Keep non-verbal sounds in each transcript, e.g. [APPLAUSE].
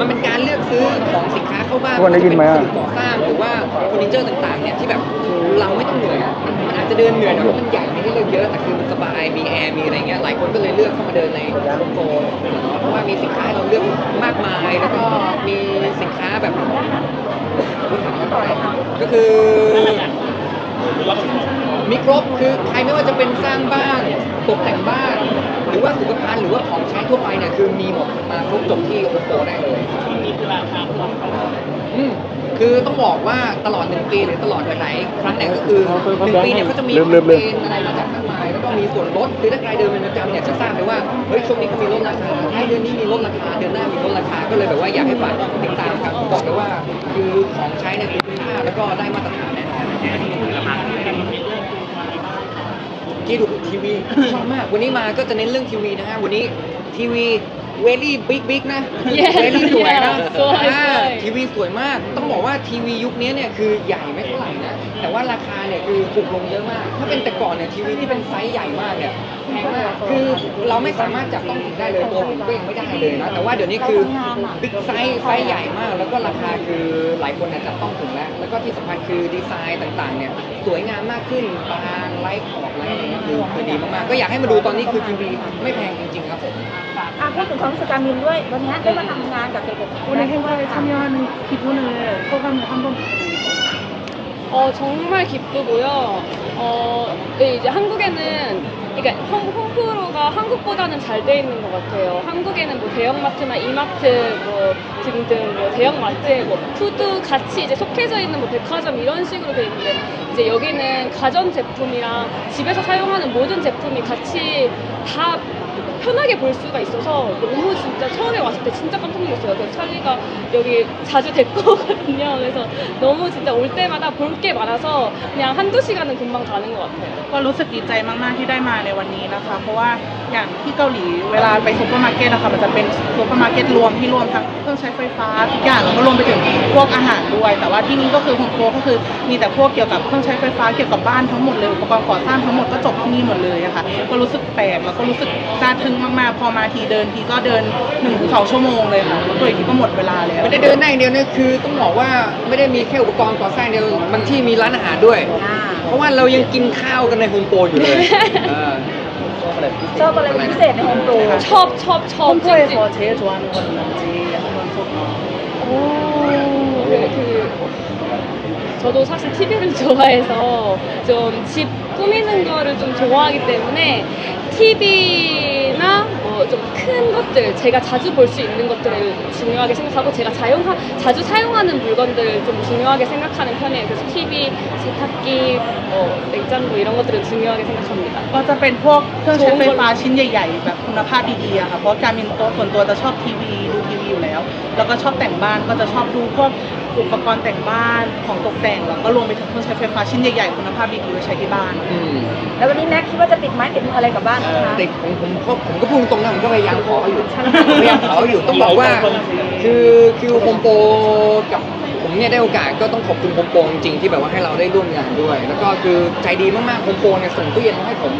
มันเป็นการเลือกซื้อของสินค้าเข้าบ้านทุกคนได้ยินไหมอะว่าจะเป็นวัสดุก่อสร้างหรือว่าเฟอร์นิเจอร์ต่างๆเนี่ยที่แบบเราไม่ต้องเหนื่อยอะมันอาจจะเดินเหนื่อยหน่อยเพราะมันใหญ่ไม่ได้เลือกเยอะแต่คือมันสบายมีแอร์มีอะไรเงี้ยหลายคนก็เลยเลือกเข้ามาเดินในโฮมโปรเพราะว่ามีสินค้าให้เราเลือกมากมาย แล้วก็มีสินค้าแบบก็คือ มีครบคือใครไม่ว่าจะเป็นสร้างบ้านตกแต่งบ้านห รือว่าสุขภัณฑ์หรือว่าของใช้ทั่วไปเนี่ยคือมีหมดมาครบจบที่โอโปได้เลยอืมคือต้องบอกว่าตลอดหนึ่งปีหรือตลอดหลายๆครั้งเนี่ยก็คือหนึ่งปีเนี่ยก็จะมีลืแคมมลืมเปลืมญอะไรมาจากมากมาย แล้วก็มีส่วนลดคือถ้าใครเดินเป็นประจำเนี่ยจะทราบเลยว่าเฮ้ยช่วงนี้ก็มีลดราคาให้เดือนนี้มีลดราคาเดือนหน้ามีลดราคาก็เลยแบบว่าอยากให้ฝากติดตามครับบอกเลยว่าคือของใช้เนี่ยคือคุณค่าแล้วก็ได้มาตรฐานแน่นอน ที่ดูทีวีชอบมาก วันนี้มาก็จะเน้นเรื่องทีวีนะฮะ วันนี้ทีวีเวลี่บิ๊กบิ๊กนะ Yes เวลี่สวยนะ yeah สวยอ่าสวยทีวีสวยมาก ต้องบอกว่าทีวียุคนี้เนี่ยคือใหญ่ ไม่เท่าไหร่นะ แต่ว่าราคาเนี่ยคือถูกลงเยอะมาก ถ้าเป็นแต่ก่อนเนี่ยทีวีที่เป็นไซส์ใหญ่มากเนี่ยแพงมาก คือเราไม่สามารถจับต้องถึงได้เลยตัวผมก็ยังไม่ได้เลยนะ แต่ว่าเดี๋ยวนี้คือบิ๊กไซส์ไซส์ใหญ่มาก แล้วก็ราคาคือหลายคนเนี่ยจับต้องถึงแล้ว แล้วก็ที่สำคัญคือดีไซน์ต่างๆเนี่ยสวยงามมากขึ้นบางไลท์ขอบไลท์อะไรเงี้ยคือคือดีมากๆ ก็อยากให้มาดูตอนนี้คือทีวีไม่แพงจริงๆครับผม อ่ะพูดถึงความรู้สึกการมินด้วย วันนี้ได้มาทำงานกับเด็กๆ 오늘 행사에 참여하는 기분을 소감을 한번 부탁드립니다. 어, 정말 기쁘고요. 어, 네, 이제 한국에는 그러니까 홈, 홈프로가 한국보다는 잘 돼 있는 것 같아요. 한국에는 뭐 대형마트나 이마트 뭐 등등 뭐 대형마트에 뭐 푸드 같이 이제 속해져 있는 뭐 백화점 이런 식으로 돼 있는데 이제 여기는 가전 제품이랑 집에서 사용하는 모든 제품이 같이 다 편하게 볼 수가 있어서 너무 진짜 처음에 왔을 때 진짜 깜짝 놀랐어요. 그래서 찰리가 여기 자주 데리고 오거든요. 그래서 너무 진짜 올 때마다 볼 게 많아서 그냥 한두 시간은 금방 가는 것 같아요. ก็รู้สึกดีใจมาก ๆ ที่ได้มาในวันนี้นะคะ เพราะว่าอย่างที่เกาหลีเวลาไปซูเปอร์มาร์เก็ตนะคะมันจะเป็นซูเปอร์มาร์เก็ตรวมที่รวมทั้งเครื่องใช้ไฟฟ้าทุกอย่างแล้วก็รวมไปถึงพวกอาหารด้วย แต่ว่าที่นี่ก็คือโฮมโปรก็คือมีแต่พวกเกี่ยวกับเครื่องใช้ไฟฟ้าเกี่ยวกับบ้านทั้งหมดเลยอุปกรณ์ก่อสร้างทั้งหมดก็จบที่นี่หมดเลยอะค่ะก็รู้สึกแปลกแล้วก็รู้สึกน่าทึ่ งมาก ๆ พอมาทีเดินทีก็เดิน1นถึงสชั่วโมงเลยค่ะแล้วตัวอีกทีก็หมดเวลาแล้ว ไม่ได้เดินได้อย่างเดียวเนี่ยคือต้องบอกว่าไม่ได้มีแค่อุปกรณ์ก่อสร้างเดียวบางที่มีร้านอาหารด้วย อ่า เพราะว่าเรายังกินข้าวกันในโฮมโปรอยู่เลยเออ ชอบอะไรเป็นพิเศษในโฮมโปร 첩, 첩, 첩. 홈프로에서 제일 좋아하는 건 뭔지 한번 소개 오, 그, 그, 저도 사실 TV를 좋아해서 좀 집 꾸미는 거를 좀 좋아하기 때문에 TV나 뭐 좀 큰 것들, 제가 자주 볼 수 있는 것들을 중요하게 생각하고 제가 자용하, 자주 사용하는 물건들을 좀 중요하게 생각하는 편이에요. 그래서 TV, 세탁기, 뭐 냉장고 이런 것들을 중요하게 생각합니다. ก็จะเป็นพวกเครื่องใช้ไฟฟ้าชิ้นใหญ่ ๆ แบบคุณภาพดีๆอะค่ะเพราะการมินโตวส่วนตัวจะชอบทีวีดูทีวีอยู่แล้ว แล้วก็ชอบแต่งบ้านก็จะชอบดูพวก อุปกรณ์แต่งบ้านของตกแต่งแล้วก็รวมไปถึงเครื่องใช้ไฟฟ้าชิ้นใหญ่ๆคุณภาพดีๆไว้ใช้ที่บ้าน อืมแล้ววันนี้แน็กคิดว่าจะติดไม้ติดมืออะไรกลับบ้านนะคะติดผมผมก็ผมก็พูดตรงนะผมก็พยายามขออยู่พยายามขออยู่ต้องบอกว่า คือคือโฮมโปรกับผมเนี่ยได้โอกาสก็ต้องขอบคุณโฮมโปรจริงๆที่แบบว่าให้เราได้ร่วมงานด้วย แล้วก็คือใจดีมากๆโฮมโปรเนี่ยส่งตู้เย็นมาให้ผม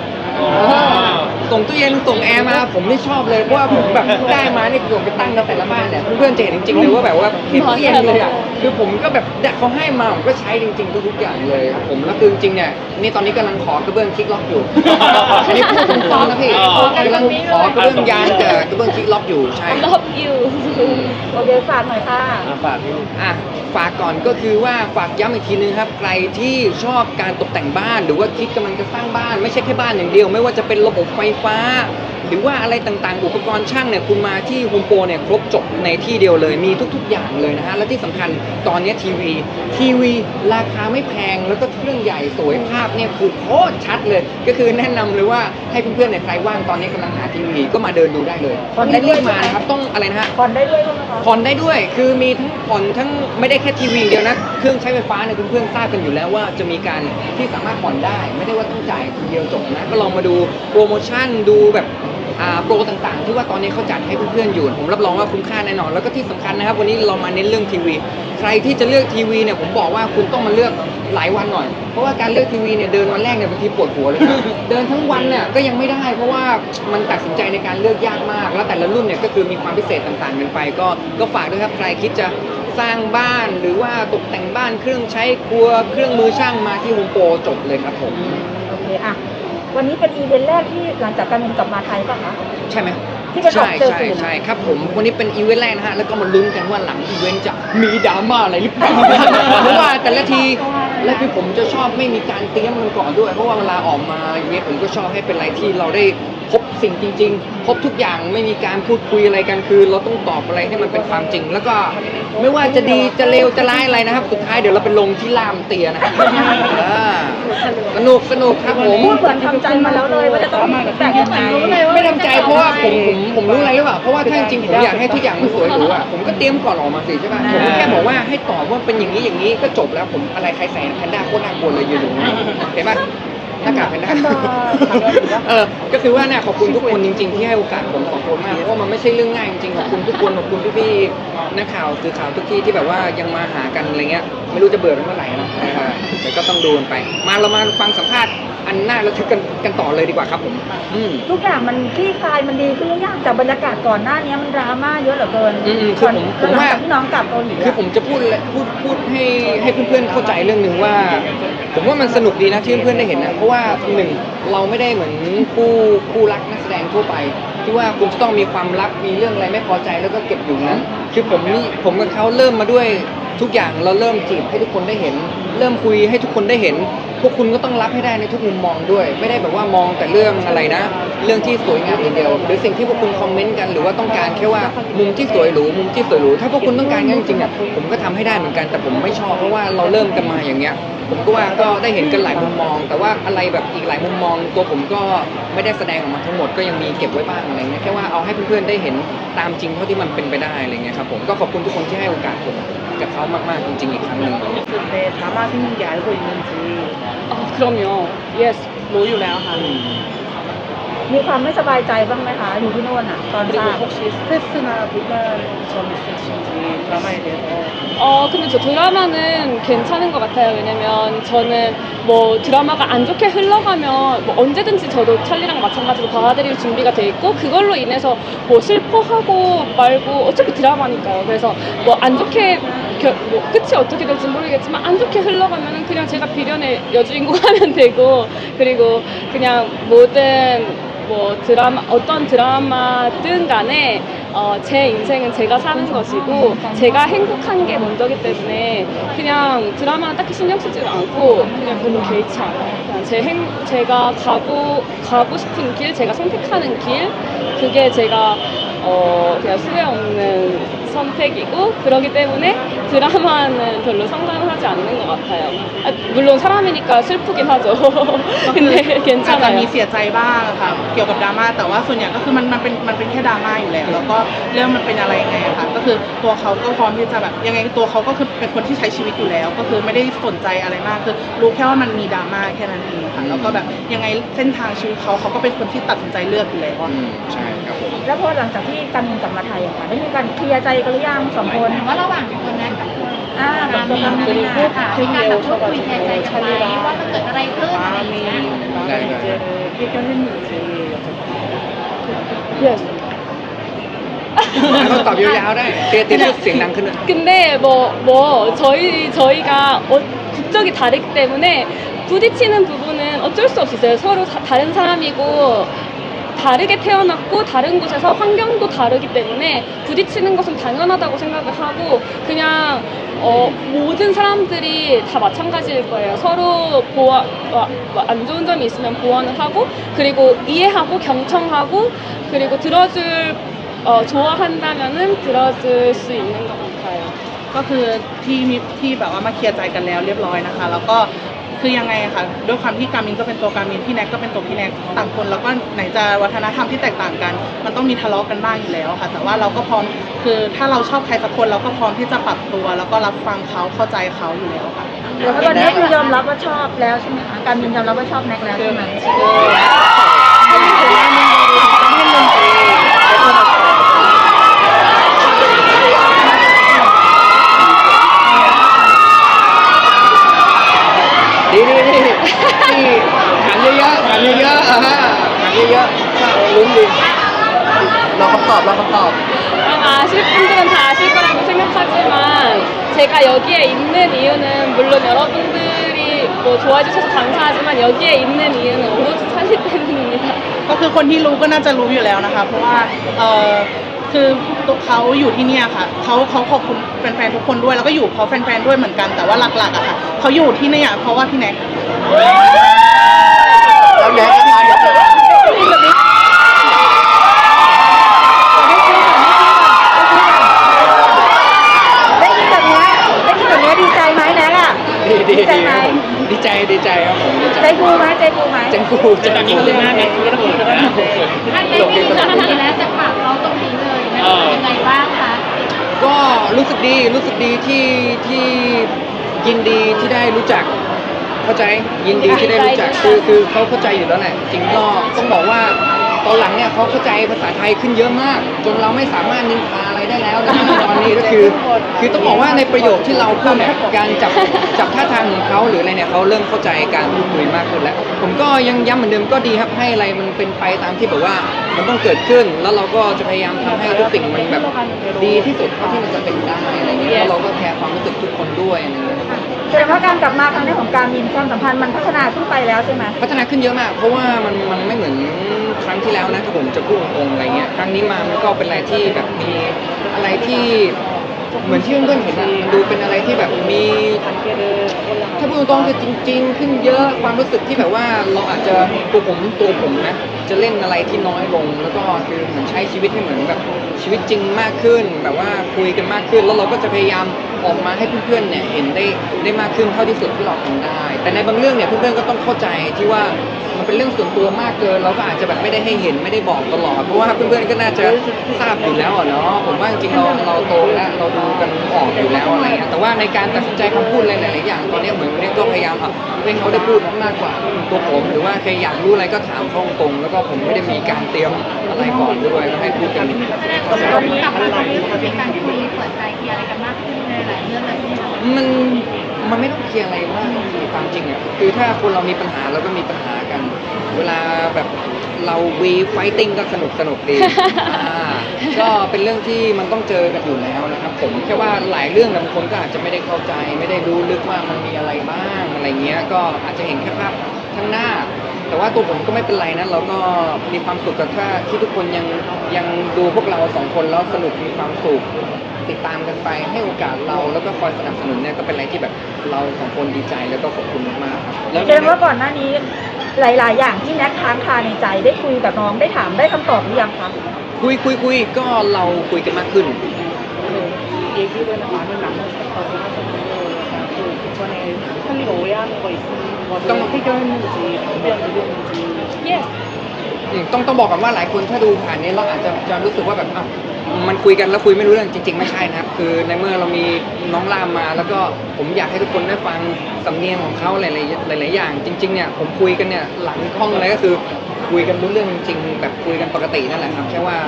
ส่งตู้เย็นส่งแอร์มาผมไม่ชอบเลยเพราะว่าผมแบบได้มานี่ผมไปตั้งกันแต่ละบ้านเนี่ยเพื่อนๆจะเห็นจริงๆเลยว่าแบบว่าเห็นตู้เย็นเลยอะคือผมก็แบบเขาให้มาผมก็ใช้จริงๆทุกๆอย่างเลยครับผมแล้วคือจริงๆเนี่ยนี่ตอนนี้กำลังขอกระเบื้องคลิกล็อกอยู่อันนี้พูดตรงๆนะพี่กำลังขอกระเบื้องยานกับกระเบื้องคลิกล็อกอยู่ใช่ I love you. โอเคฝากหน่อยค่ะฝากอะฝากก่อนก็คือว่าฝากย้ำอีกทีนึงครับใครที่ชอบการตกแต่งบ้านหรือว่าคิดกำลังจะสร้างบ้าน ไม่ใช่แค่บ้านอย่างเดียวไม่ว่าจะเป็นระบบไฟฟ้า หรือว่าอะไรต่างๆ อุปกรณ์ช่างเนี่ยคุณมาที่โฮมโปรเนี่ยครบจบในที่เดียวเลยมีทุกๆ อย่างเลยนะฮะและที่สำคัญตอนนี้ทีวี ทีวีราคาไม่แพงแล้วก็เครื่องใหญ่สวยภาพเนี่ยคือโคตรชัดเลย ก็คือแนะนำเลยว่าให้เพื่อนๆในยใครว่างตอนนี้กำลังหาทีวีก็มาเดินดูได้เลยผ่อนได้และด้รีวยบมานะครับต้องอะไรนะฮะผ่อนได้ด้วยใช่ไหมคะผ่อนได้ด้วย คือมีทั้งผ่อนทั้งไม่ได้แค่ทีวีอย่างเดียวนะเครื่องใช้ไฟฟ้าเนี่ยเพื่อนๆทราบกันอยู่แล้วว่าจะมีการที่สามารถผ่อนได้ ไม่ได้ว่าต้องจ่ายทีเดียวจบนะก็ลองมาดูโปรโมชั่นดูแบบอ่า โปรต่างๆ ที่ว่าตอนนี้เขาจัดให้เพื่อนๆอยู่ ผมรับรองว่าคุ้มค่าแน่นอน แล้วก็ที่สำคัญนะครับ วันนี้เรามาเน้นเรื่องทีวี ใครที่จะเลือกทีวีเนี่ยผมบอกว่าคุณต้องมาเลือกหลายวันหน่อย เพราะว่าการเลือกทีวีเนี่ยเดินวันแรกเนี่ยบางทีปวดหัวเลยครับเดินทั้งวันเนี่ยก็ยังไม่ได้ เพราะว่ามันตัดสินใจในการเลือกยากมาก แล้วแต่ละรุ่นเนี่ยก็คือมีความพิเศษต่างๆกันไป ก็ก็ฝากด้วยครับใครคิดจะสร้างบ้านหรือว่าตกแต่งบ้านเครื่องใช้ครัวเครื่องมือช่างมาที่โฮมโปรจบเลยครับผมโอเคอะ วันนี้เป็นอีเวนต์แรกที่หลังจากการมินกลับมาไทยป่ะคะ ใช่ไหมที่เป็นออกใช่เจอใช่สื่อ ใช่ครับผมวันนี้เป็นอีเวนต์แรกนะฮะแล้วก็มาลุ้นกันว่าหลังอีเวนต์จะมีดราม่าอะไรหรือเปล่าเพราะว่าแต่ละทีและคือผมจะชอบไม่มีการเตรียมมันก่อนด้วย เพราะว่าเวลาออกมาอย่างเงี้ยผมก็ชอบให้เป็นอะไรที่เราได้ พบสิ่งจริง ๆ พบทุกอย่างไม่มีการพูดคุยอะไรกันคือ เราต้องตอบอะไรให้มันเป็นความจริง แล้วก็ไม่ว่าจะดีจะเลวจะร้ายอะไรนะครับ สุดท้ายเดี๋ยวเราไปลงที่ล่ามเตียนะครับอ่าสนุกสนุกครับผม พูดเหมือนทำใจมาแล้วเลยว่าจะต้องมีแต่ยังไงไม่ทำใจเพราะว่าผมผมผมรู้อะไรหรือเปล่าเพราะว่าถ้าจริงๆผมอยากให้ทุกอย่างมันสวยหรูอะผมก็เตรียมก่อนออกมาสิใช่ป่ะผมก็แค่บอกว่าให้ตอบว่าเป็นอย่างนี้อย่างนี้ก็จบแล้วผมอะไรใครใส่แพนด้าโคตรน่ากลัวเลยยืนอยู่ตรงนี้เห็นป่ะ หน้ากากแพนด้าเออก็คือว่าเนี่ยขอบคุณทุกคนจริง ๆ ที่ให้โอกาสผมสองคนมากเพราะว่ามันไม่ใช่เรื่องง่ายจริงๆขอบคุณทุกคนขอบคุณพี่ๆนักข่าวสื่อข่าวทุกที่ที่แบบว่ายังมาหากันอะไรเงี้ยไม่รู้จะเบื่อกันเมื่อไหร่นะเออแต่ก็ต้องดูกันไป มาเรามาฟังสัมภาษณ์อันน่าระทึกกันกันต่อเลยดีกว่าครับผมอืมทุกอย่างมันคลี่คลายมันดีขึ้นหรือยังจากบรรยากาศก่อนหน้านี้มันดราม่าเยอะเหลือเกินอืมๆคือผมผมว่าหลังจกที่น้องกลับเกาหลีคือผมจะพูดเลยพูดพูดให้ให้เพื่อนๆเข้าใจเรื่องหนึ่งว่า ผมว่ามันสนุกดีนะที่เพื่อนๆได้เห็นนะเพราะว่าาหนึ่งเราไม่ได้เหมือนคู่คู่รักนักแสดงทั่วไป ที่ว่าคุณจะต้องมีความลับมีเรื่องอะไรไม่พอใจแล้วก็เก็บอยู่นั้นคือผมนี่ผมกับเขาเริ่มมาด้วยทุกอย่างเราเริ่มจีบให้ทุกคนได้เห็น เริ่มคุยให้ทุกคนได้เห็นพวกคุณก็ต้องรับให้ได้ในทุกมุมมองด้วย ไม่ได้แบบว่ามองแต่เรื่องอะไรนะ เรื่องที่สวยงามอย่างเดียว หรือสิ่งที่พวกคุณคอมเมนต์กัน หรือว่าต้องการแค่ว่ามุมที่สวยหรูมุมที่สวยหรูถ้าพวกคุณต้องการงั้นจริงๆอะผมก็ทำให้ได้เหมือนกันแต่ผมไม่ชอบเพราะว่าเราเริ่มกันมาอย่างเงี้ยผมก็ว่าก็ได้เห็นกันหลายมุมมอง แต่ว่าอะไรแบบอีกหลายมุมมอง ตัวผมก็ไม่ได้แสดงออกมาทั้งหมดก็ยังมีเก็บไว้บ้างอะไรเงี้ยแค่ว่าเอาให้เพื่อนๆได้เห็นตามจริงเท่าที่มันเป็นไปได้อะไรเงี้ยครับผมก็ขอบคุณทุกคนที่ให้โอกาสผม กับเขามากๆจริงๆอีกครั้งหนึ่ง 근데 드라마 생긴 게 알고 있는지 아, 그럼요. 예스. รู้อยู่แล้วค่ะ มีความไม่สบายใจบ้างไหมคะอยู่ที่โน่นอ่ะ ตอนท 그리고 ราบ 혹시 스트레스나 불만 점 있으신지 드라마에 대해서 어, 근데 저 드라마는 괜찮은 것 같아요. 왜냐면 저는 뭐 드라마가 안 좋게 흘러가면 뭐 언제든지 저도 찰리랑 마찬가지로 받아들일 준비가 돼 있고 그걸로 인해서 뭐 슬퍼하고 말고 어차피 드라마니까요. 그래서 뭐 안 좋게 겨, 뭐 끝이 어떻게 될지 모르겠지만 안 좋게 흘러가면은 그냥 제가 비련의 여주인공 하면 [LAUGHS] 되고 그리고 그냥 모든 뭐 드라마 어떤 드라마든 간에 어, 제 인생은 제가 사는 것이고 제가 행복한 게 먼저기 때문에 그냥 드라마는 딱히 신경 쓰지 않고 그냥 별로 개의치 않아요. 제 행, 제가 가고 가고 싶은 길, 제가 선택하는 길 그게 제가 어, 그냥 수혜 없는 선택이고 그러기 때문에 드라마는 별로 상관을 하지 않는 것 같아요. 아, 물론 사람이니까 슬프긴 하죠. ก็คือ 근데 อาจจะ 괜찮아요. มีเสียใจบ้างค่ะ เกี่ยวกับดราม่าแต่ว่าส่วนใหญ่ก็คือมันมันเป็นมันเป็นแค่ดราม่าอยู่แล้ว แล้วก็เรื่องมันเป็นอะไรยังไงอะค่ะ ก็คือตัวเขาก็พร้อมที่จะแบบยังไงตัวเขาก็คือเป็นคนที่ใช้ชีวิตอยู่แล้ว ก็คือไม่ได้สนใจอะไรมากคือรู้แค่ว่ามันมีดราม่าแค่นั้นเองค่ะ แล้วก็แบบยังไงเส้นทางชีวิตเขาเขาก็เป็นคนที่ตัดสินใจเลือกอยู่แล้วอะ อืมใช่ครับผม แล้วพอหลังจากที่ การมินกลับมาไทยอะค่ะได้มีการเคลียร์ใจกันหรือยังสองคน ว่าระหว่างตัวแนทกับตัว อ่ากับตัวการมิน นาค่ะมีการแบบพูดคุยแทนใจกันไหมว่าถ้าเกิดอะไรขึ้นอะไรอย่างเงี้ย ได้ได้ 해결했는지 Yes. ต้องตอบยาวๆได้เตียเตียพูดเสียงดังขึ้นด้วย 근데 뭐, 뭐, 저희, 저희가 어, 국적이 다르기 때문에 부딪히는 부분은 어쩔 수 없었어요. 서로 다, 다른 사람이고, 다르게 태어났고, 다른 곳에서 환경도 다르기 때문에 부딪히는 것은 당연하다고 생각을 하고, 그냥, 어, 모든 사람들이 다 마찬가지일 거예요. 서로 보완, 어, 안 좋은 점이 있으면 보완을 하고, 그리고 이해하고, 경청하고, 그리고 들어줄 어, 좋아한다면은 들어줄 수 있는 것 같아요. ก็คือที่มีที่แบบว่ามาเคลียร์ใจกันแล้วเรียบร้อยนะคะ แล้วก็ คือยังไงอะค่ะด้วยความที่การมินก็เป็นตัวการมินพี่แน็กก็เป็นตัวพี่แน็กต่างคนแล้วก็ไหนจะวัฒนธรรมที่แตกต่างกัน มันต้องมีทะเลาะกันบ้างอยู่แล้วค่ะ แต่ว่าเราก็พร้อมคือถ้าเราชอบใครสักคนเราก็พร้อมที่จะปรับตัว แล้วก็รับฟังเขาเข้าใจเขาอยู่แล้วค่ะ แล้วตอนนี้คือยอมรับว่าชอบแล้วใช่ไหมคะการมินยอมรับว่าชอบแน็กแล้วใช่ไหม 그, เยอะๆลุ้นดีรอคำตอบรอคำตอบ 아, 아실 분들은 다 아실 거라고 생각하지만 제가 여기에 있는 이유는 물론 여러분들이 뭐 좋아해 주셔서 감사하지만 여기에 있는 이유는 오로지 찰리 때문입니다. ก็คือคนที่รู้ก็น่าจะรู้อยู่แล้วนะคะ เพราะว่าเออคือตัวเขาอยู่ที่เนี่ยค่ะเขาเขาขอบคุณแฟนๆทุกคนด้วย แล้วก็อยู่เพราะแฟนๆด้วยเหมือนกันแต่ว่าหลักๆอะค่ะเขาอยู่ที่เนี่ยเพราะว่าพี่แน็ก แล้วแน็กนะค ะเดี๋ยวได้ยินแบบเนี้ยได้ยินแบบเนี้ยดีใจไหมแน็กอะ ดีดีใจดีไหมครับผมดีใจดีใจครับผมดีใจใจฟูไหมใจฟูไหม เจงกูเจงกูหน้าเน็กก็ต้องพูดนะถ้าได้ยินตรงนี้แล้วจะฝากเขาตรงนี้เลยนะยังไงบ้างคะก็รู้สึกดีรู้สึกดีที่ที่ยินดีที่ได้รู้จัก เข้าใจยินดีที่ได้รู้จักคือคือเขาเข้าใจอยู่แล้วแหละจริงก็ต้องบอกว่าตอนหลังเนี่ยเขาเข้าใจภาษาไทยขึ้นเยอะมาก จนเราไม่สามารถนินทาอะไรได้แล้วนะตอนนี้ก็คือ คือต้องบอกว่าในประโยคที่เราพูดเนี่ยการจับจับท่าทางของเขาหรืออะไรเนี่ยเขาเริ่มเข้าใจการพูดคุยมากขึ้นแล้ว ผมก็ยังย้ำเหมือนเดิมก็ดีครับให้อะไรมันเป็นไปตามที่แบบว่ามันต้องเกิดขึ้น แล้วเราก็จะพยายามทำให้ทุกสิ่งมันแบบดีที่สุดเท่าที่มันจะเป็นได้อะไรเงี้ยแล้วเราก็แคร์ความรู้สึกทุกคนด้วยอะไรเงี้ย แสดงว่าการกลับมาครั้งนี้ของการมินความสัมพันธ์มันพัฒนาขึ้นไปแล้วใช่ไหมพัฒนาขึ้นเยอะมาก เพราะว่ามันมันไม่เหมือนครั้งที่แล้วนะถ้าผมจะพูดตรงๆอะไรเงี้ยครั้งนี้มามันก็เป็นอะไรที่แบบมีอะไรที่เหมือนที่เพื่อนๆเห็นอะมันดูเป็นอะไรที่แบบมี ถ้าพูดตรงๆคือจริง ๆ ขึ้นเยอะความรู้สึกที่แบบว่าเราอาจจะตัวผมตัวผมนะจะเล่นอะไรที่น้อยลง แล้วก็คือเหมือนใช้ชีวิตให้เหมือนแบบชีวิตจริงมากขึ้น แบบว่าคุยกันมากขึ้น แล้วเราก็จะพยายามออกมาให้เพื่อนๆเนี่ยเห็นได้ได้มากขึ้นเท่าที่สุดที่เราทำได้ แต่ในบางเรื่องเนี่ยเพื่อนๆก็ต้องเข้าใจที่ว่ามันเป็นเรื่องส่วนตัวมากเกินเราก็อาจจะแบบไม่ได้ให้เห็นไม่ได้บอกตลอดเพราะว่าเพื่อนๆก็น่าจะทราบอยู่แล้วอะเนาะผมว่าจริงๆเราเราโตแล้วเราดูกันออกอยู่แล้วอะไรเงี้ยแต่ว่าในการตัดสินใจคำพูดอะไรหลายๆอย่างตอนนี้เหมือนวันนี้ก็พยายามอะให้เขาได้พูดมากกว่าตัวผมหรือว่าใครอยากรู้อะไรก็ถามตรงๆแล้วก็ผมไม่ได้มีการเตรียมอะไรก่อนด้วยก็ให้พูดกัน แสดงว่าเรากลับมาตรงนี้ก็มีการคุยเปิดใจมีอะไรกันมากขึ้นในหลยเรื่องเลยใช่ไหมคะมันมันไม่ต้องเคลียร์อะไรมากคือความจริงอะคือถ้าคนเรามีปัญหาเราก็มีปัญหากัน เวลาแบบเราวีไฟติ้งก็สนุกสนุกดีอ่าก็เป็นเรื่องที่มันต้องเจอกันอยู่แล้วนะครับ ผมแค่ว่าหลายเรื่องนะบางคนก็อาจจะไม่ได้เข้าใจ ไม่ได้รู้ลึกว่ามันมีอะไรบ้างอะไรเงี้ย ก็อาจจะเห็นแค่ภาพข้างหน้า แต่ว่าตัวผมก็ไม่เป็นไรนะเราก็มีความสุขกับถ้าที่ทุกคนยังยังดูพวกเราสองคนแล้วสนุกมีความสุข ติดตามกันไปให้โอกาสเราแล้วก็คอยสนับสนุนเนี่ยก็เป็นอะไรที่แบบเราสองคนดีใจแล้วก็ขอบคุณมากๆครับแล้ว แสดงว่าก่อนหน้านี้หลาย ๆ อย่างที่แน็กค้างคาในใจได้คุยกับน้องได้ถามได้คำตอบหรือยังคะ คุยคุยคุยก็เราคุยกันมากขึ้น 얘기를 많이 나눴었다고 하셨고 약간 그 그전에 찰리가 오해하는 거 있는 거를 어떤 거? 해결했는지 답변 드렸는지 Yes. ต้องต้องบอกกันว่าหลายคนถ้าดูผ่านนี้เราอาจจะจะรู้สึกว่าแบบอ้าว มันคุยกันแล้วคุยไม่รู้เรื่องจริง ๆ ไม่ใช่นะครับคือในเมื่อเรามีน้องรามมา แล้วก็ผมอยากให้ทุกคนได้ฟังสำเนียงของเขาหลายๆหลาย ๆ อย่าง จริง ๆ เนี่ยผมคุยกันเนี่ยหลังห้องอะไรก็คือคุยกันรู้เรื่องจริงๆแบบคุยกันปกตินั่นแหละครับแค่ว่า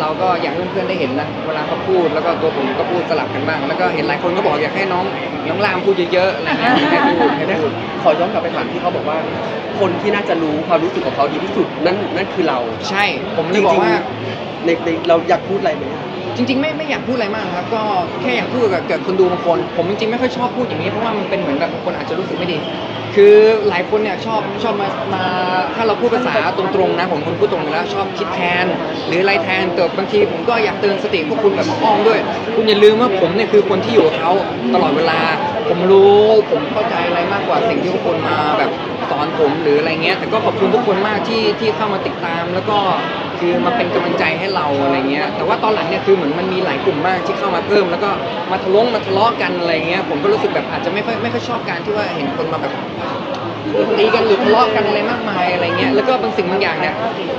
เราก็อยากให้เพื่อนๆได้เห็นนะเวลาเขาพูดแล้วก็ตัวผมก็พูดสลับกันบ้าง แล้วก็เห็นหลายคนก็บอกอยากให้น้องน้องรามพูดเยอะๆอะไรเงี้ยให้พูดให้พูดขอย้อนกลับไปถามที่เขาบอกว่า คนที่น่าจะรู้ความรู้สึกของเขาดีที่สุดนั่นนั่นคือเรา ใช่ผมเลยบอกว่า ในในเราอยากพูดอะไรไหมจริงๆไม่ไม่อยากพูดอะไรมากครับ ก็แค่อยากพูดกับกับคนดูบางคน ผมจริงๆไม่ค่อยชอบพูดอย่างนี้เพราะว่ามันเป็นเหมือนแบบบางคนอาจจะรู้สึกไม่ดี คือหลายคนเนี่ยชอบชอบมามาถ้าเราพูดภาษาตรงๆนะผมคนพูดตรงอยู่แล้วชอบคิดแทน หรืออะไรแทนแต่บางทีผมก็อยากเตือนสติพวกคุณแบบอ้อมด้วย คุณอย่าลืมว่าผมเนี่ยคือคนที่อยู่กับเขาตลอดเวลา ผมรู้ผมเข้าใจอะไรมากกว่าสิ่งที่พวกคุณมาแบบ สอนผมหรืออะไรเงี้ยแต่ก็ขอบคุณทุกคนมากที่ที่เข้ามาติดตาม แล้วก็คือมาเป็นกำลังใจให้เราอะไรเงี้ยแต่ว่าตอนหลังเนี่ยคือเหมือนมันมีหลายกลุ่มมากที่เข้ามาเพิ่ม แล้วก็มาทะลาะมาทะเลาะกันอะไรเงี้ยผมก็รู้สึกแบบอาจจะไม่ค่อยไม่ค่อยชอบการที่ว่าเห็นคนมาแบบตีกันหรือทะเลาะกันอะไรมากมายอะไรเงี้ยแล้วก็บางสิ่งบางอย่างเนี่ย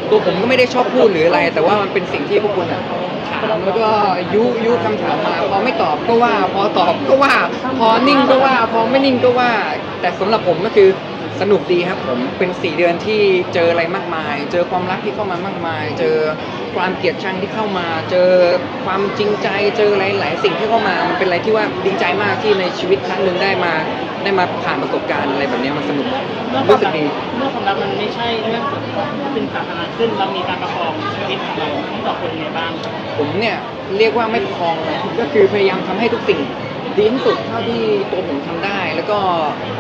ตัวผมก็ไม่ได้ชอบพูดหรืออะไร แต่ว่ามันเป็นสิ่งที่พวกคุณอะถามแล้วก็ยุยุคำถามมาพอไม่ตอบก็ว่า พอตอบก็ว่า พอนิ่งก็ว่า พอไม่นิ่งก็ว่า แต่สำหรับผมก็คือ สนุกดีครับผมเป็นสี่เดือนที่เจออะไรมากมาย เจอความรักที่เข้ามามากมาย เจอความเกลียดชังที่เข้ามา เจอความจริงใจ เจอหลาย ๆ สิ่งที่เข้ามา มันเป็นอะไรที่ว่าดีใจมากที่ในชีวิตครั้งหนึ่งได้มา ได้มาผ่านประสบการณ์อะไรแบบนี้มันสนุกเรื่องความรู้สึรักกดีเรื่องความรักมันไม่ใช่เรื่องส่วนตัวเป็นสาธารณะขึ้นเรามีการประคองชีวิตของเราทั้งสองคนยังไงบ้างผมเนี่ยเรียกว่าไม่พองนะก็คือพยายามทำให้ทุกสิ่ง ดีที่สุดเท่าที่ตัวผมทำได้ แล้วก็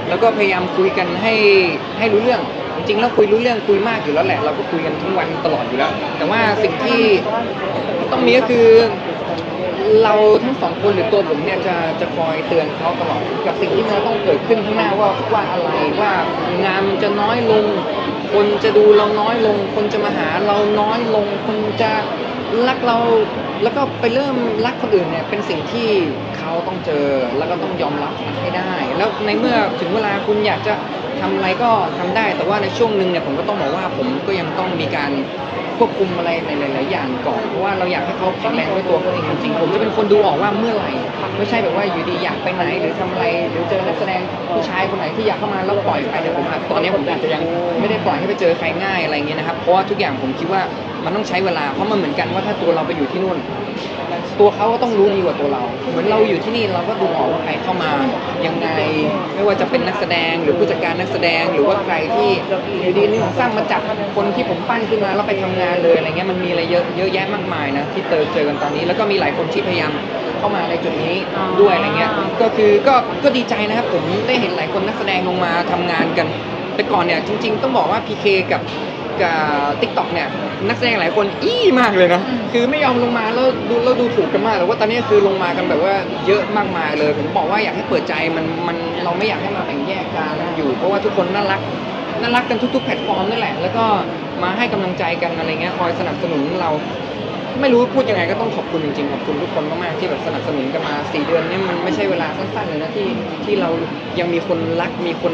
แล้วก็พยายามคุยกันให้ให้รู้เรื่อง จริงๆแล้วคุยรู้เรื่องคุยมากอยู่แล้วแหละ เราก็คุยกันทั้งวันตลอดอยู่แล้ว แต่ว่าสิ่งที่ต้องมีก็คือเราทั้งสองคนหรือตัวผมเนี่ยจะจะคอยเตือนเขาตลอดกับสิ่งที่มันต้องเกิดขึ้นข้างหน้าว่าว่าอะไรว่างานมันจะน้อยลง คนจะดูเราน้อยลง คนจะมาหาเราน้อยลง คนจะ รักเราแล้วก็ไปเริ่มรักคนอื่นเนี่ยเป็นสิ่งที่เขาต้องเจอแล้วก็ต้องยอมรับมันให้ได้ แล้วในเมื่อถึงเวลาคุณอยากจะทำอะไรก็ทำได้ แต่ว่าในช่วงหนึ่งเนี่ยผมก็ต้องบอกว่าผมก็ยังต้องมีการควบคุมอะไรในหลาย ๆ อย่างก่อนเพราะว่าเราอยากให้เขาแข็งแรงด้วยตัวเขาเองจริงๆผมจะเป็นคนดูออกว่าเมื่อไหร่ไม่ใช่แบบว่าอยู่ดีอยากไปไหนหรือทำอะไรหรือเจอนักแสดงผู้ชายคนไหนที่อยากเข้ามาแล้วปล่อยไปเนี่ยผมตอนนี้ผมอาจจะยังไม่ได้ปล่อยให้ไปเจอใครง่ายอะไรเงี้ยนะครับเพราะว่าทุกอย่างผมคิดว่า มันต้องใช้เวลาเพราะมันเหมือนกันว่าถ้าตัวเราไปอยู่ที่นู่น ตัวเขาก็ต้องรู้ดีกว่าตัวเรา เหมือนเราอยู่ที่นี่เราก็ดูออกว่าใครเข้ามายังไง ไม่ว่าจะเป็นนักแสดงหรือผู้จัดการนักแสดงหรือว่าใครที่อยู่ดีนี่สร้างมาจับคนที่ผมปั้นขึ้นมาแล้วไปทำงานเลยอะไรเงี้ยมันมีอะไรเยอะเยอะแยะมากมายนะที่เจอเจอกันตอนนี้ แล้วก็มีหลายคนที่พยายามเข้ามาในจุดนี้ด้วยอะไรเงี้ยก็คือก็ก็ดีใจนะครับผมได้เห็นหลายคนนักแสดงลงมาทำงานกัน แต่ก่อนเนี่ยจริง ๆ ต้องบอกว่า PK กับกับ ทิกตอกเนี่ยนักแสดงหลายคนอี้มากเลยนะคือไม่ยอมลงมาแล้วดูแล้วดูถูกกันมากแต่ว่าตอนนี้คือลงมากันแบบว่าเยอะมากมายเลย ผมบอกว่าอยากให้เปิดใจมันมันเราไม่อยากให้มาแบ่งแยกกันอยู่ เพราะว่าทุกคนน่ารักน่ารักกันทุกๆแพลตฟอร์มนั่นแหละ แล้วก็มาให้กำลังใจกันอะไรเงี้ยคอยสนับสนุนเรา ไม่รู้พูดยังไงก็ต้องขอบคุณจริงๆขอบคุณทุกคนมากๆที่แบบสนับสนุนกันมาสี่เดือนเนี่ยมันไม่ใช่เวลาสั้นๆเลยนะที่ที่เรายังมีคนรักมีคน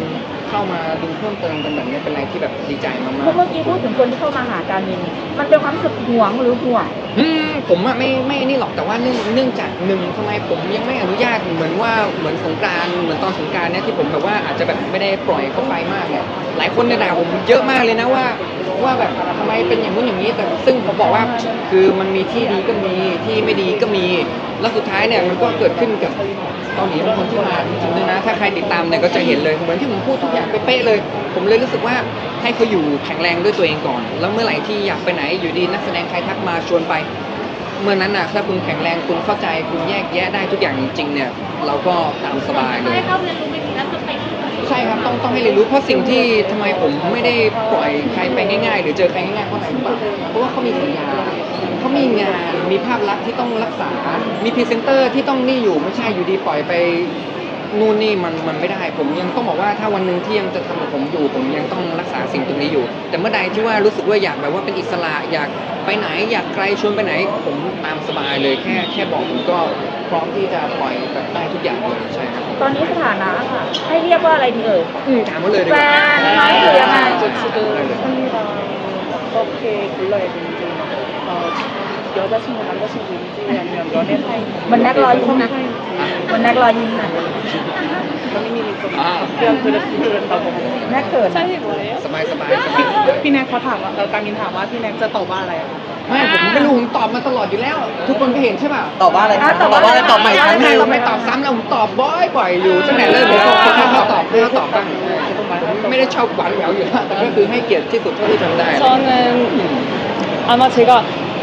เข้ามาดูเพิ่มเติมกันแบบนี้เป็นอะไรที่แบบดีใจมากเพราะเมื่อกี้พูดถึงคนที่เข้ามาหาการมินมันเป็นความรู้สึกหวงหรือห่วงๆอืมผมอะไม่ไม่นี่หรอกแต่ว่าเนื่องเนื่องจากหนึ่งทำไมผมยังไม่อนุญาตเหมือนว่าเหมือนสงกรานต์เหมือนตอนสงกรานต์เนี่ยที่ผมแบบว่าอาจจะแบบไม่ได้ปล่อยเข้าไปมากเนี่ยหลายคนเนี่ยด่าผมเยอะมากเลยนะว่า ว่าแบบทำไมเป็นอย่างนู้นอย่างนี้แต่ซึ่งผมบอกว่าคือมันมีที่ดีก็มีที่ไม่ดีก็มี แล้วสุดท้ายเนี่ยมันก็เกิดขึ้นกับเกาหลีเป็นคนที่มาจริงๆด้วยนะ ถ้าใครติดตามเนี่ยก็จะเห็นเลยเหมือนที่ผมพูดทุกอย่างเป๊ะๆเลย ผมเลยรู้สึกว่าให้เขาอยู่แข็งแรงด้วยตัวเองก่อน แล้วเมื่อไหร่ที่อยากไปไหนอยู่ดีนักแสดงใครทักมาชวนไป เมื่อนั้นน่ะถ้าคุณแข็งแรงคุณเข้าใจคุณแยกแยะได้ทุกอย่างจริงๆเนี่ย เราก็ตามสบายเลยให้เขาเรียนรู้ไป ใช่ครับต้องต้องให้เรียนรู้เพราะสิ่งที่ทำไมผมไม่ได้ปล่อยใครไปง่าย ๆ หรือเจอใครง่ายๆเพราะอะไรรู้ป่ะเพราะว่าเขามีสัญญาเขามีงานมีภาพลักษณ์ที่ต้องรักษา มีพรีเซนเตอร์ที่ต้องนี่อยู่ไม่ใช่อยู่ดีปล่อยไป นู่นนี่มันมันไม่ได้ ผมยังต้องบอกว่าถ้าวันหนึ่งที่ยังจะทำกับผมอยู่ ผมยังต้องรักษาสิ่งตรงนี้อยู่ แต่เมื่อใดที่ว่ารู้สึกว่าอยากแบบว่าเป็นอิสระอยากไปไหนอยากไกลชวนไปไหน ผมตามสบายเลยแค่แค่บอกผมก็พร้อมที่จะปล่อยแบบได้ทุกอย่างเลยใช่ครับตอนนี้สถานะค่ะ ให้เรียกว่าอะไรดีเอ่ยอืถามเาเลยดีกแฟว่านไหมหรือยังไงจุดสุดยอาโอเคเลยจริงๆ 여자친구 남자친구인지 아니면 연애 사이인지 문 나가라, 문 썸 나가. 사이인지 วันนักรอยิ้มน่ะ 본인이 좀 아. 답변 드렸으면 된다고 แม่เขิน 사실 뭐예요? สบายสบายสบาย พี่แน็กเขาถามว่าเออการมินถามว่าพี่แน็กจะตอบว่าอะไรอะ ไม่ผมไม่รู้ผมตอบมาตลอดอยู่แล้ว ทุกคนก็เห็นใช่ป่ะ ตอบว่าอะไร อ่ะ คะ ตอบว่าอะไร ตอบใหม่ครั้งหนึ่ง เราไม่ตอบซ้ำแล้วผมตอบบ่อยบ่อยๆอยู่ตั้งแต่เริ่มเลยผมให้เขาตอบให้เขาตอบบ้างไม่ได้ชอบหวานแหววอยู่แล้วแต่ก็คือให้เกียรติที่สุดเท่าที่ทำได้ 저는 아마 제가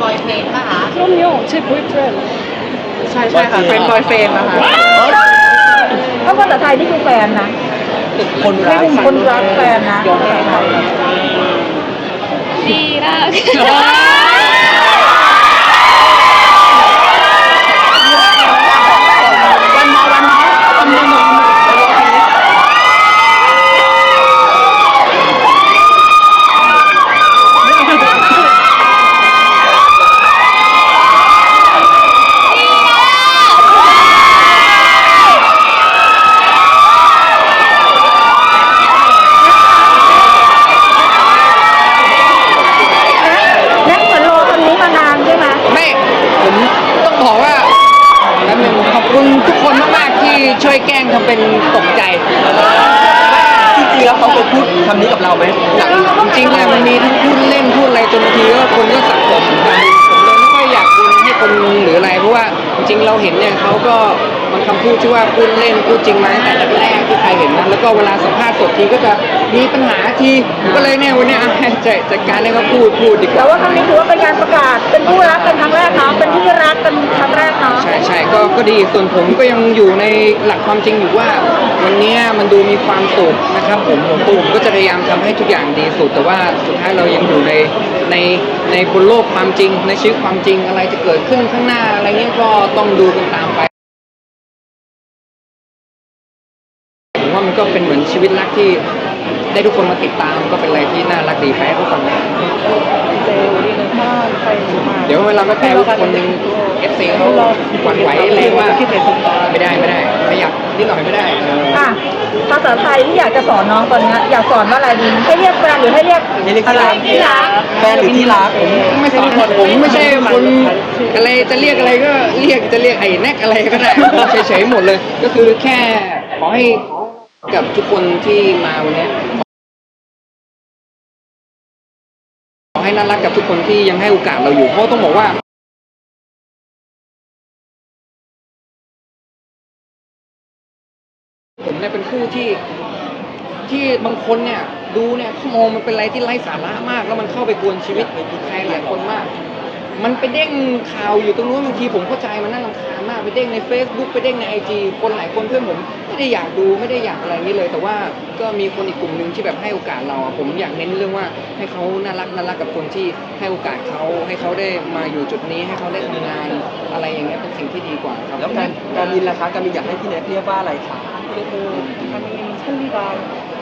บอยเฟนป่ะคะ No, no, c'est boyfriend. ใช่ใช่ค่ะ เป็นบอยเฟนนะคะ ถ้าภาษาไทยนี่คือแฟนนะ คนรักคนรักแฟนนะ ดีมาก มีปัญหาทีผมก็เลยเนี่ยวันเนี้ยอะจัดจัดการให้เขาพูดพูดดีกแต่ว่า ว่าครั้งนี้ถือว่าเป็นการประกาศเป็นคู่รักกันครั้งแรกเนาะเป็นที่รักกันครั้งแรกเนาะ ใช่ใช่ก็ก็ดีส่วนผมก็ยังอยู่ในหลักความจริงอยู่ว่า วันเนี้ยมันดูมีความสุขนะครับผมผมผมก็จะพยายามทำให้ทุกอย่างดีสุด แต่ว่าสุดท้ายเรายังอยู่ในในในบนโลกความจริง ในชีวิตความจริงอะไรจะเกิดขึ้นข้างหน้าอะไรเงี้ยก็ต้องดูกันตามไปผมว่ามันก็เป็นเหมือนชีวิตรักที่ ได้ทุกคนมาติดตามก็เป็นอะไรที่น่ารักดีแพ้ทุกคนเดี๋ยวเวลาไปแพ้คนนึงเอฟซีเขาหวั่นไหวแรงมาไม่ได้ไม่ได้ไม่อยากนิดหน่อยไม่ได้อะภาษาไทยที่อยากจะสอนน้องตอนนี้อยากสอนว่าอะไรดีให้เรียกแฟนหรือให้เรียกอะไรที่รักที่รักแฟนหรือที่รักผมไม่ใช่คนผมไม่ใช่คนอะไรจะเรียกอะไรก็เรียกจะเรียกไอ้แน็กอะไรก็ได้เฉยๆหมดเลย ก็คือแค่ขอให้กับทุกคนที่มาวันนี้ น่ารักกับทุกคนที่ยังให้โอกาสเราอยู่เพราะต้องบอกว่าผมเนี่ยเป็นคู่ที่ที่บางคนเนี่ยดูเนี่ยเขามองมันเป็นอะไรที่ไร้สาระมาก แล้วมันเข้าไปกวนชีวิตใครหลายคนมาก มันไปเด้งข่าวอยู่ตรงนู้นบางทีผมเข้าใจมันน่ารำคาญมากไปเด้งใน Facebook ไปเด้งในไอจีคนหลายคนเพื่อนผมไม่ได้อยากดูไม่ได้อยากอะไรนี้เลย แต่ว่าก็มีคนอีกกลุ่มหนึ่งที่แบบให้โอกาสเราผมอยากเน้นเรื่องว่าให้เขาน่ารักน่ารักกับคนที่ให้โอกาสเขาให้เขาได้มาอยู่จุดนี้ให้เขาได้ทำงานอะไรอย่างเงี้ยเป็นสิ่งที่ดีกว่าครับแล้วการการมีราคาการมีอยากให้พี่เน็ตเรียกว่าอะไรคะ그래도강민이손이랑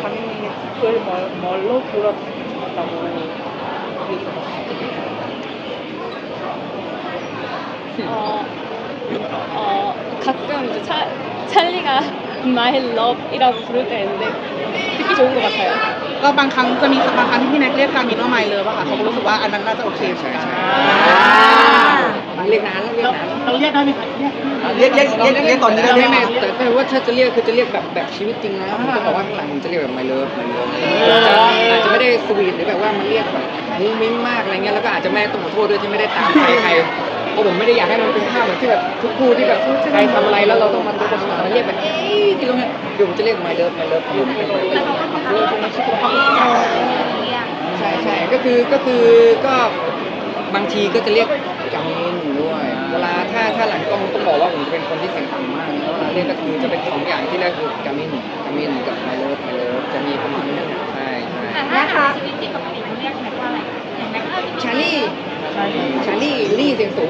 เ민อ의집을멀멀로돌아다녔다고얘기했어요 어, 가끔 이제 차, 찰리가 My Love이라고 부를 때 있는데 듣기 좋은 것 같아요. ก็บางครั้งจะมีบางครั้งที่พี่แน็กเรียกการมินว่าไมเลยป่ะค่ะเขาก็รู้สึกว่าอันนั้นน่าจะโอเคเหมือนกัน เรียกนานแล้วเรียกนาน เราเรียกได้ไหมคะเรียก เรียกเรียกเรียกเรียกตอนนี้ได้ไหม ไม่ไม่แต่แต่ว่าถ้าจะเรียกคือจะเรียกแบบแบบชีวิตจริงนะผมจะบอกว่าข้างหลังผมจะเรียกแบบไมเลิฟไมเลิฟอาจจะไม่ได้สวีทหรือแบบว่ามันเรียกแบบมุ้งมิ้งมากอะไรเงี้ยแล้วก็อาจจะแม่ต้องขอโทษด้วยที่ไม่ได้ตามใครใคร เพราะผมไม่ได้อยากให้มันเป็นภาพแบบที่แบบทุกคู่ที่แบบใครทำอะไรแล้วเราต้องมาต้องมาเรียกแบบเอ๊ะที่ตรงเนี้ยเดี๋ยวผมจะเรียกไมเลิฟไมเลิฟผมแต่เขาก็ทำให้คนคิดว่าเขาเป็นเรียกใช่ใช่ก็คือก็คือก็บางทีก็จะเรียกกามินด้วย เวลาถ้าถ้าหลังกล้องต้องบอกว่าผมจะเป็นคนที่เสียงต่ำมากเวลาเรียกก็คือจะเป็นสองอย่างที่เรียกคือกามินกามินกับไมเลิฟไมเลิฟ าลี่ลี่เสียงสูง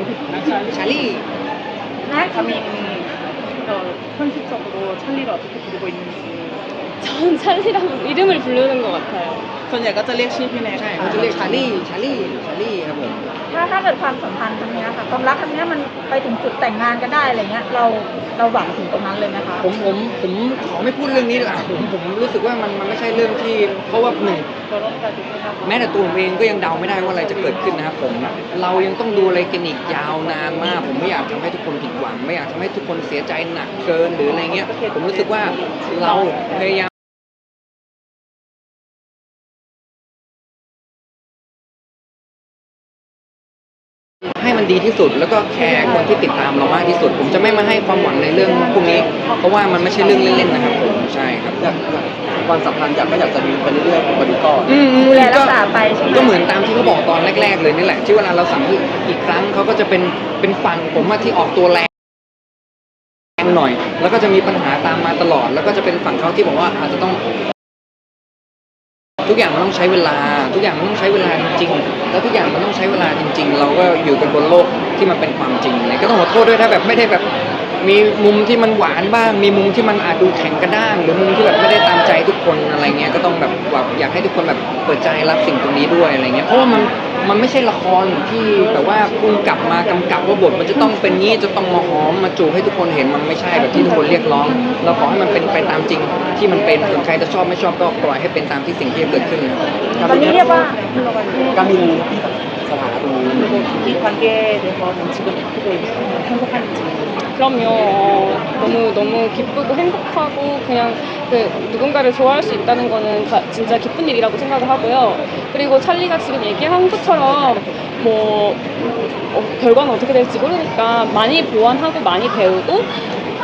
ชาลี่ นะ 가민이 어, 현실적으로 찰리를 어떻게 부르고 있는지 전 찰리라고 이름을 부르는 것 같아요. ส่วนใหญ่ก็จะเรียกชื่อพี่แน็ก ใช่เขาจะเรียกชาลี่ชาลี่ชาลี่ครับผม ถ้าถ้าเกิดความสัมพันธ์ครั้งเนี้ยค่ะความรักครั้งเนี้ยมันไปถึงจุดแต่งงานกันได้อะไรเงี้ยเราเราหวังถึงตรงนั้นเลยไหมคะ ผมผมผมขอไม่พูดเรื่องนี้ดีกว่าผมผมรู้สึกว่ามันมันไม่ใช่เรื่องที่เพราะว่าหนึ่ง 결혼까지 생각하고 แม้แต่ตัวผมเองก็ยังเดาไม่ได้ว่าอะไรจะเกิดขึ้นนะครับผม เรายังต้องดูอะไรกันอีกยาวนานมาก ผมไม่อยากทำให้ทุกคนผิดหวัง ไม่อยากทำให้ทุกคนเสียใจหนักเกินหรืออะไรเงี้ย ผมรู้สึกว่าเราพยายามให้มันดีที่สุดแล้วก็แคร์คนที่ติดตามเรามากที่สุด ผมจะไม่มาให้ความหวังในเรื่องพวกนี้ เพราะว่ามันไม่ใช่เรื่องเล่นๆนะครับผมใช่ครับ ความสัมพันธ์อยากก็อยากจะมีไปเรื่อยๆกว่านี้ก่อนอืมอืมดูแลรักษาไปใช่ไหม ก็เหมือนตามที่เขาบอกตอนแรก ๆ เลยนี่แหละ ที่เวลาเราสั่งอีกครั้งเขาก็จะเป็นเป็นฝั่งผมว่าที่ออกตัวแรงหน่อย แล้วก็จะมีปัญหาตามมาตลอด แล้วก็จะเป็นฝั่งเขาที่บอกว่าอาจจะต้อง ทุกอย่างมันต้องใช้เวลา ทุกอย่างมันต้องใช้เวลาจริงๆแล้วทุกอย่างมันต้องใช้เวลาจริง ๆ เราก็อยู่กันบนโลกที่มันเป็นความจริงเลยก็ต้องขอโทษด้วยถ้าแบบไม่ได้แบบ มีมุมที่มันหวานบ้าง มีมุมที่มันอาจดูแข็งกระด้าง หรือมุมที่แบบไม่ได้ตามใจทุกคนอะไรเงี้ยก็ต้องแบบแบบอยากให้ทุกคนแบบเปิดใจรับสิ่งตรงนี้ด้วยอะไรเงี้ยเพราะว่ามันมันไม่ใช่ละครที่แบบว่าพุ่งกลับมากำกับว่าบทมันจะต้องเป็นงี้จะต้องมาหอมมาจูบให้ทุกคนเห็นมันไม่ใช่แบบที่ทุกคนเรียกร้อง เราขอให้มันเป็นไปตามจริงที่มันเป็นส่วนใครจะชอบไม่ชอบก็ปล่อยให้เป็นตามที่สิ่งที่เกิดขึ้นนะครับตอนนี้เรียกว่า กามินที่สถานะตรงนี้ 이 관계에 대해서는 지금 어떻게 행복한지 그럼요. 어, 너무 너무 기쁘고 행복하고 그냥 그 누군가를 좋아할 수 있다는 거는 가- 진짜 기쁜 일이라고 생각을 하고요. 그리고 찰리가 지금 얘기한 것처럼 뭐 어, 결과는 어떻게 될지 모르니까 많이 보완하고 많이 배우고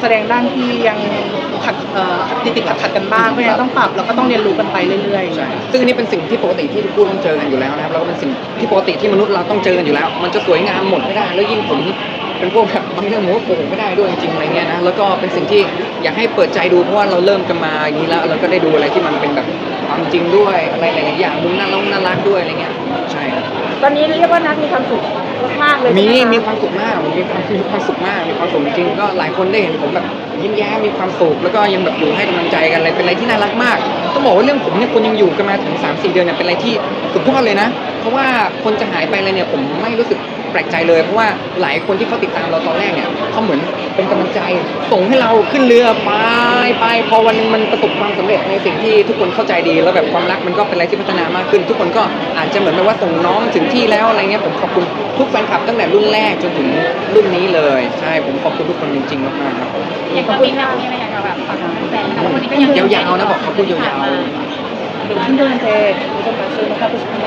แสดงด้านที่ยังขัดติดติดขัดขัดกันบ้างก็ยังต้องปรับแล้วก็ต้องเรียนรู้กันไปเรื่อยๆ ใช่ซึ่งอันนี้เป็นสิ่งที่ปกติที่ทุกคู่ต้องเจอกันอยู่แล้วนะครับแล้วก็เป็นสิ่งที่ปกติที่มนุษย์เราต้องเจอกันอยู่แล้ว มันจะสวยงามหมดไม่ได้ แล้วยิ่งผมเป็นพวกแบบบางเรื่องผมก็โกหกไม่ได้ด้วยจริงๆอะไรเงี้ยนะแล้วก็เป็นสิ่งที่อยากให้เปิดใจดูเพราะว่าเราเริ่มกันมาอย่างนี้แล้วเราก็ได้ดูอะไรที่มันเป็นแบบความจริงด้วยอะไรหลายๆอย่างมุมน่ารักน่ารักด้วยอะไรเงี้ย ใช่ครับตอนนี้เรียกว่านัทมีความสุขมากๆเลยมีใช่ไหมีคะความสุขมากมีความมีความสุขมากมีความสุขจริงๆก็หลายคนได้เห็นผมแบบยิ้มแย้มมีความสุขแล้วก็ยังแบบอยู่ให้กำลังใจกันอะไรเป็นอะไรที่น่ารักมากต้องบอกว่าเรื่องผมเนี่ยคนยังอยู่กันมาถึง3 4เดือนเนี่ยเป็นอะไรที่สุดยอดเลยนะ เพราะว่าคนจะหายไปอะไรเนี่ยผมไม่รู้สึก แปลกใจเลย เพราะว่าหลายคนที่เขาติดตามเราตอนแรกเนี่ยเขาเหมือนเป็นกำลังใจ ส่งให้เราขึ้นเรือไปไปพอวันหนึงมันประสบความสำเร็จในสิ่งที่ทุกคนเข้าใจดี แล้วแบบความรักมันก็เป็นอะไรที่พัฒนามากขึ้น ทุกคนก็อาจจะเหมือนแบบว่าส่งน้องถึงที่แล้วอะไรเงี้ยผมขอบคุณทุกแฟนคลับตั้งแต่รุ่นแรกจนถึงรุ่นนี้เลย ใช่ผมขอบคุณทุกคนจริงๆมากๆครับ อย่างก็มีแบบนี้อะไรอยากจะแบบฝากถึงแฟนๆแล้ววันนี้ก็ยัง ยาวๆนะบอกเขาพูดยาวๆ 그리고 팬들한테 모든 말씀을 하고 싶은지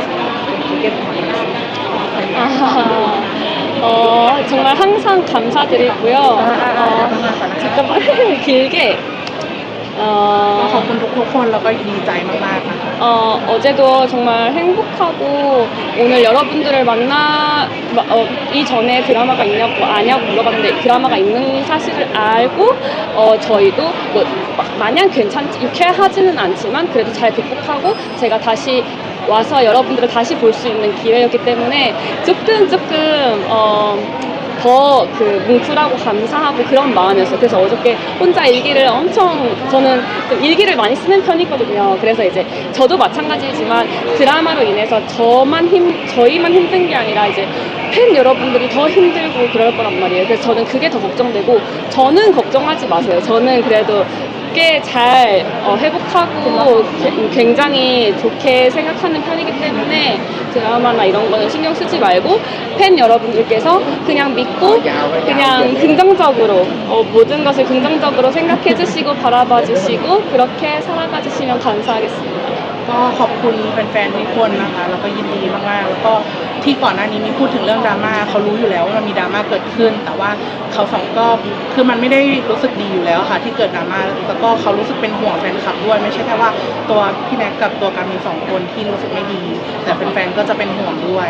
되게 많이 아, 어, 정말 항상 감사드리고요. 어, 잠깐만 [LAUGHS] 길게. ก็ขอบ 어, คุณทุกๆคนแล้วก็ดีใจมากๆนะคะ 어, 어제도 정말 행복하고 오늘 여러분들을 만나 마- 어, 이전에 드라마가 있냐고 아냐고 물어봤는데 드라마가 있는 사실을 알고 어, 저희도 뭐 마- 마냥 괜찮지 유쾌하지는 않지만 그래도 잘 극복하고 제가 다시 와서 여러분들을 다시 볼 수 있는 기회였기 때문에 조금 조금 어, 더그 뭉클하고 감사하고 그런 마음이었어요. 그래서 어저께 혼자 일기를 엄청 저는 좀 일기를 많이 쓰는 편이거든요. 그래서 이제 저도 마찬가지지만 드라마로 인해서 저만 힘 저희만 힘든 게 아니라 이제 팬 여러분들이 더 힘들고 그럴 거란 말이에요. 그래서 저는 그게 더 걱정되고 저는 걱정하지 마세요. 저는 그래도 꽤 잘 어, 회복하고 게- 굉장히 좋게 생각하는 편이기 때문에 드라마나 이런 거는 신경 쓰지 말고 팬 여러분들께서 그냥 믿고 그냥 긍정적으로 어, 모든 것을 긍정적으로 생각해 주시고 바라봐 주시고 그렇게 살아가 주시면 감사하겠습니다. ก็ขอบคุณแฟนๆทุกคนนะคะ แล้วก็ยินดีมากๆ แล้วก็ ที่ก่อนหน้านี้มีพูดถึงเรื่องดราม่าเขารู้อยู่แล้วว่ามันมีดราม่าเกิดขึ้น แต่ว่าเขาสองก็คือมันไม่ได้รู้สึกดีอยู่แล้วค่ะ ที่เกิดดราม่าแล้วก็เขารู้สึกเป็นห่วงแฟนคลับด้วย ไม่ใช่แค่ว่าตัวพี่แน็กกับตัวการมีสองคนที่รู้สึกไม่ดี แต่แฟนๆก็จะเป็นห่วงด้วย